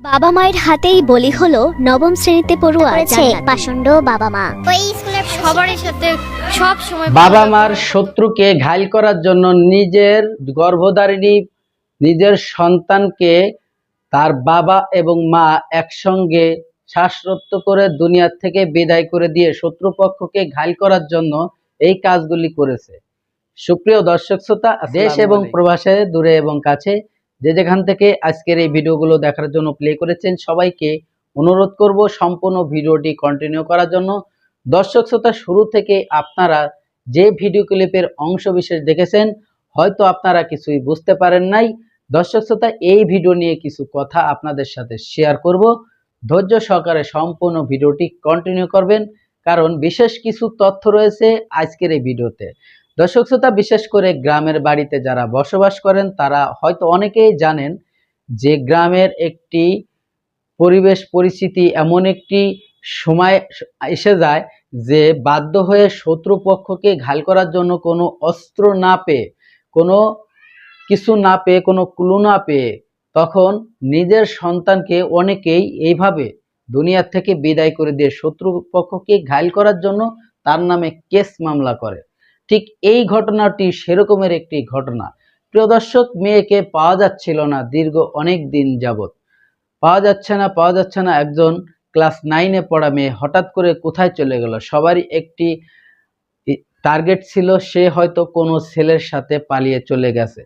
বাবা মায়ের হাতেই বলি হলো নবম শ্রেণীতে পড়ুয়া পাষণ্ড বাবা মা। ওই স্কুলের সবার সাথে সব সময় বাবা মার শত্রুকে ঘাইল করার জন্য নিজের গর্ভধারিণী নিজের সন্তানকে তার বাবা এবং মা একসঙ্গে শ্বাসরত্ব করে দুনিয়ার থেকে বিদায় করে দিয়ে শত্রুপক্ষকে ঘাইল করার জন্য এই কাজগুলি করেছে। সুপ্রিয় দর্শক শ্রোতা দেশ এবং প্রবাসে দূরে এবং কাছে যে যেখান থেকে আজকের এই ভিডিওগুলো দেখার জন্য প্লে করেছেন, সবাইকে অনুরোধ করব সম্পূর্ণ ভিডিওটি কন্টিনিউ করার জন্য। দর্শক শ্রোতা, শুরু থেকে আপনারা যে ভিডিও ক্লিপের অংশ বিশেষ দেখেছেন, হয়তো আপনারা কিছুই বুঝতে পারেন নাই। দর্শক শ্রোতা, এই ভিডিও নিয়ে কিছু কথা আপনাদের সাথে শেয়ার করব। ধৈর্য সহকারে সম্পূর্ণ ভিডিওটি কন্টিনিউ করবেন, কারণ বিশেষ কিছু তথ্য রয়েছে আজকের এই ভিডিওতে দর্শক শ্রোতা, বিশেষ করে গ্রামের বাড়িতে যারা বসবাস করেন, তারা হয়তো অনেকেই জানেন যে গ্রামের একটি পরিবেশ পরিস্থিতি এমন একটি সময় এসে যায় যে বাধ্য হয়ে শত্রুপক্ষকে ঘাল করার জন্য কোনো অস্ত্র না পেয়ে, কোনো কিছু না পেয়ে, কোনো ক্লু না পেয়ে তখন নিজের সন্তানকে অনেকেই এইভাবে দুনিয়ার থেকে বিদায় করে দিয়ে শত্রুপক্ষকে ঘায়ল করার জন্য তার নামে কেস মামলা করে। ঠিক এই ঘটনাটি সেরকমের একটি ঘটনা। প্রিয় দর্শক, মেয়েকে পাওয়া যাচ্ছিল না দীর্ঘ অনেক দিন যাবত পাওয়া যাচ্ছে না, পাওয়া যাচ্ছে না একজন ক্লাস নাইনে পড়া মেয়ে হঠাৎ করে কোথায় চলে গেল? সবারই একটি টার্গেট ছিল, সে হয়তো কোনো ছেলের সাথে পালিয়ে চলে গেছে।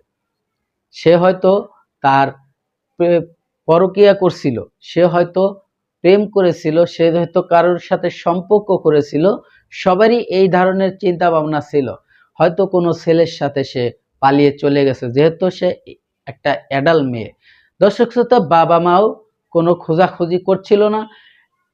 সে হয়তো তার পরকীয়া করছিল। সে হয়তো প্রেম করেছিল, সে হয়তো কারোর সাথে সম্পর্ক করেছিল, সবারই এই ধরনের চিন্তা ভাবনা ছিল। হয়তো কোনো ছেলের সাথে সে পালিয়ে চলে গেছে, যেহেতু সে একটা অ্যাডাল মেয়ে। দর্শক শ্রোতা, বাবা মাও কোনো খোঁজাখুঁজি করছিল না।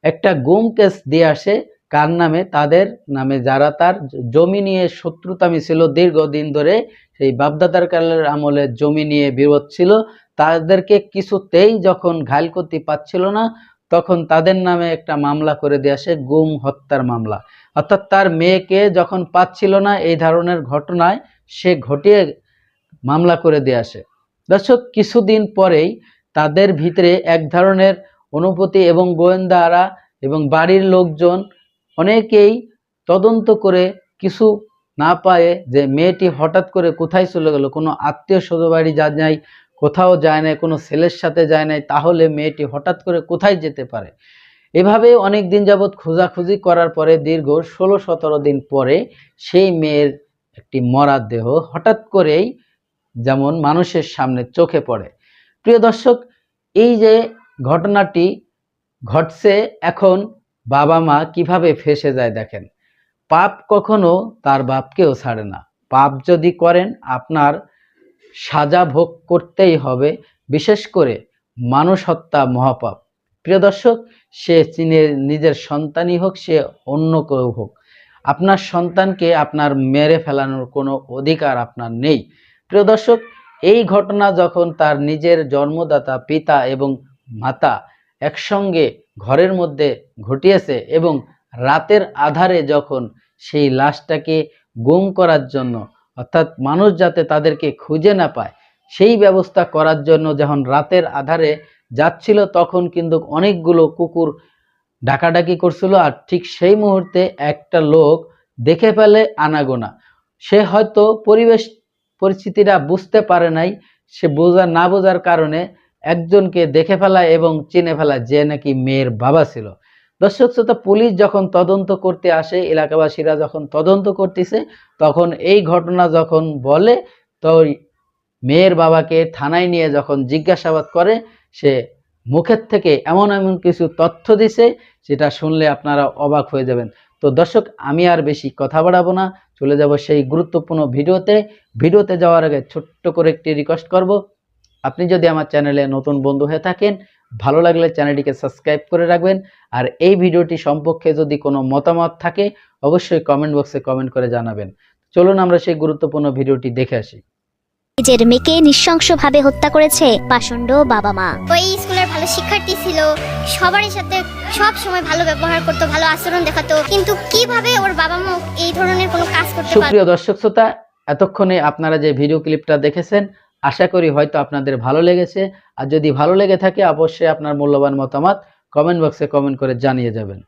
একটা গুম কেস দিয়ে আসে, কার নামে? তাদের নামে। যারা তার জমি নিয়ে শত্রুতামি ছিল দীর্ঘদিন ধরে, সেই বাপদাদার কালের আমলে জমি নিয়ে বিরোধ ছিল। তাদেরকে কিছুতেই যখন ঘাইল করতে পারছিল না তখন তাদের নামে একটা মামলা করে দিয়ে আসে, গুম হত্যার মামলা। অর্থাৎ তার মেয়েকে যখন পাচ্ছিল না এই ধরনের ঘটনায়, সে ঘটিয়ে মামলা করে দিয়ে আসে। দর্শক, কিছুদিন পরেই তাদের ভিতরে এক ধরনের অনুভূতি এবং গোয়েন্দারা এবং বাড়ির লোকজন অনেকেই তদন্ত করে কিছু না পায়ে যে মেয়েটি হঠাৎ করে কোথায় চলে গেল, কোনো আত্মীয় স্বজন বাড়ি যা নাই কোথাও যায় নাই, কোনো ছেলের সাথে যায় নাই, তাহলে মেয়েটি হঠাৎ করে কোথায় যেতে পারে? এভাবে অনেক দিন যাবৎ খোঁজাখুঁজি করার পরে দীর্ঘ ষোলো সতেরো দিন পরে সেই মেয়ের একটি মরা দেহ হঠাৎ করেই যেমন মানুষের সামনে চোখে পড়ে। প্রিয় দর্শক, এই যে ঘটনাটি ঘটছে এখন বাবা মা কীভাবে ফেসে যায় দেখেন। পাপ কখনো তার বাপকেও ছাড়ে না। পাপ যদি করেন, আপনার সাজা ভোগ করতেই হবে, বিশেষ করে মানুষ হত্যা মহাপাপ। প্রিয় দর্শক, সে চীনের নিজের সন্তানই হোক, সে অন্য কেউ হোক, আপনার সন্তানকে আপনার মেরে ফেলানোর কোনো অধিকার আপনার নেই। প্রিয় দর্শক, এই ঘটনা যখন তার নিজের জন্মদাতা, পিতা এবং মাতা একসঙ্গে ঘরের মধ্যে ঘটিয়েছে এবং রাতের আধারে যখন সেই লাশটাকে গুম করার জন্য অর্থাৎ মানুষ যাতে তাদেরকে খুঁজে না পায়, সেই ব্যবস্থা করার জন্য যখন রাতের আধারে যাচ্ছিল তখন কিন্তু অনেকগুলো কুকুর ডাকাডাকি করছিল আর ঠিক সেই মুহূর্তে একটা লোক দেখে ফেলে আনাগোনা। সে হয়তো পরিবেশ পরিস্থিতিটা বুঝতে পারে নাই, সে বোঝা না বোঝার কারণে একজনকে দেখে ফেলা এবং চিনে ফেলা যে নাকি মেয়ের বাবা ছিল। দর্শক শ্রোতা, পুলিশ যখন তদন্ত করতে আসে, এলাকাবাসীরা যখন তদন্ত করতেছে, তখন এই ঘটনা যখন বলে, তো মেয়ের বাবাকে থানায় নিয়ে যখন জিজ্ঞাসাবাদ করে, সে মুখের থেকে এমন এমন কিছু তথ্য দিছে যেটা শুনলে আপনারা অবাক হয়ে যাবেন। তো দর্শক, আমি আর বেশি কথা বাড়াবো না, চলে যাব সেই গুরুত্বপূর্ণ ভিডিওতে। ভিডিওতে যাওয়ার আগে ছোট্ট করে একটি রিকোয়েস্ট করব। আপনি যদি আমার চ্যানেলে নতুন বন্ধু হয়ে থাকেন ভালো লাগলে চ্যানেলটিকে সাবস্ক্রাইব করে রাখবেন। আর এই ভিডিওটি সম্পর্কে যদি কোনো মতামত থাকে অবশ্যই কমেন্ট বক্সে কমেন্ট করে জানাবেন। চলুন আমরা সেই গুরুত্বপূর্ণ ভিডিওটি দেখে আসি। নিজের মেয়েকে নৃশংসভাবে হত্যা করেছে পাষণ্ড বাবা মা। ওই স্কুলের ভালো শিক্ষার্থী ছিল সবার সাথে সব সময় ভালো ব্যবহার করতো ভালো আচরণ দেখাতো। কিন্তু কীভাবে ওর বাবা মা এই ধরনের কোনো কাজ করতে পারে সুপ্রিয় দর্শক শ্রোতা এতক্ষণে আপনারা যে ভিডিও ক্লিপটা দেখেছেন আশা করি হয়তো আপনাদের ভালো লেগেছে। আর যদি ভালো লেগে থাকে, অবশ্যই আপনার মূল্যবান মতামত কমেন্ট বক্সে কমেন্ট করে জানিয়ে যাবেন।